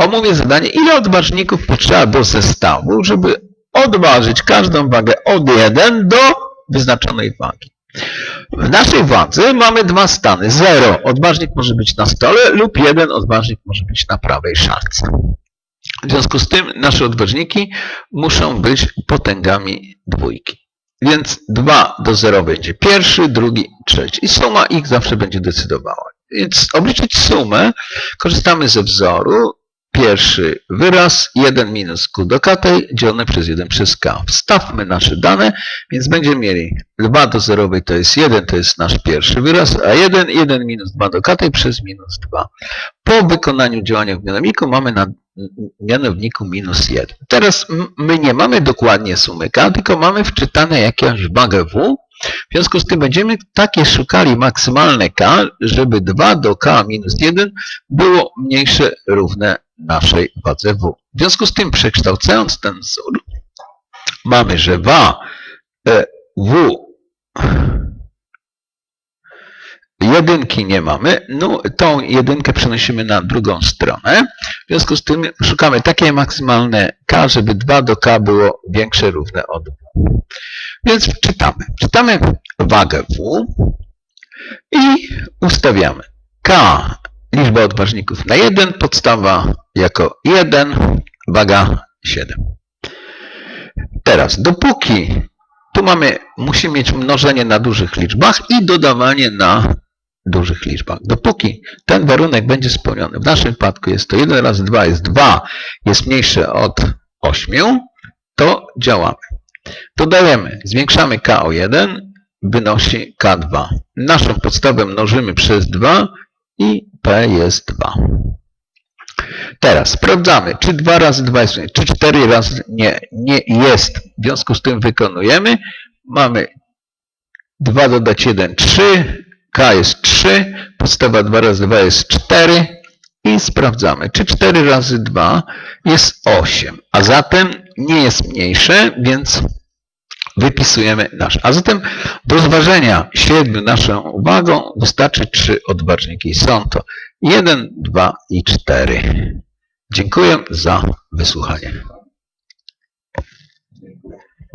omówię zadanie, ile odważników potrzeba do zestawu, żeby odważyć każdą wagę od 1 do wyznaczonej wagi. W naszej wadze mamy dwa stany. 0 odważnik może być na stole lub 1 odważnik może być na prawej szalce. W związku z tym nasze odważniki muszą być potęgami dwójki. Więc 2 do 0 będzie pierwszy, drugi, trzeci. I suma ich zawsze będzie decydowała. Więc obliczyć sumę korzystamy ze wzoru. Pierwszy wyraz 1 minus q do k dzielone przez 1 przez k. Wstawmy nasze dane, więc będziemy mieli 2 do 0 to jest 1, to jest nasz pierwszy wyraz, a 1, 1 minus 2 do k przez minus 2. Po wykonaniu działania w mianowniku mamy na mianowniku minus 1. Teraz my nie mamy dokładnie sumy k, tylko mamy wczytane jakąś wagę w. W związku z tym będziemy takie szukali maksymalne k, żeby 2 do k minus 1 było mniejsze równe naszej wadze w. W związku z tym przekształcając ten wzór, mamy, że wa e, w jedynki nie mamy, no tą jedynkę przenosimy na drugą stronę. W związku z tym szukamy takie maksymalne k, żeby 2 do k było większe równe od w. Więc czytamy. Czytamy wagę w i ustawiamy k liczba odważników na 1, podstawa jako 1, waga 7. Teraz, dopóki tu mamy, musimy mieć mnożenie na dużych liczbach i dodawanie na dużych liczbach. Dopóki ten warunek będzie spełniony, w naszym wypadku jest to 1 razy 2 jest 2, jest mniejsze od 8, to działamy. Dodajemy, zwiększamy k o 1, wynosi k2. Naszą podstawę mnożymy przez 2 i p jest 2. Teraz sprawdzamy, czy 2 razy 2 jest, czy 4 razy nie, nie jest. W związku z tym wykonujemy. Mamy 2 dodać 1, 3, k jest 3, podstawa 2 razy 2 jest 4 i sprawdzamy, czy 4 razy 2 jest 8, a zatem nie jest mniejsze, więc wypisujemy nasz. A zatem do zważenia 7 naszą wagą wystarczy 3 odważniki. Są to 1, 2 i 4. Dziękuję za wysłuchanie.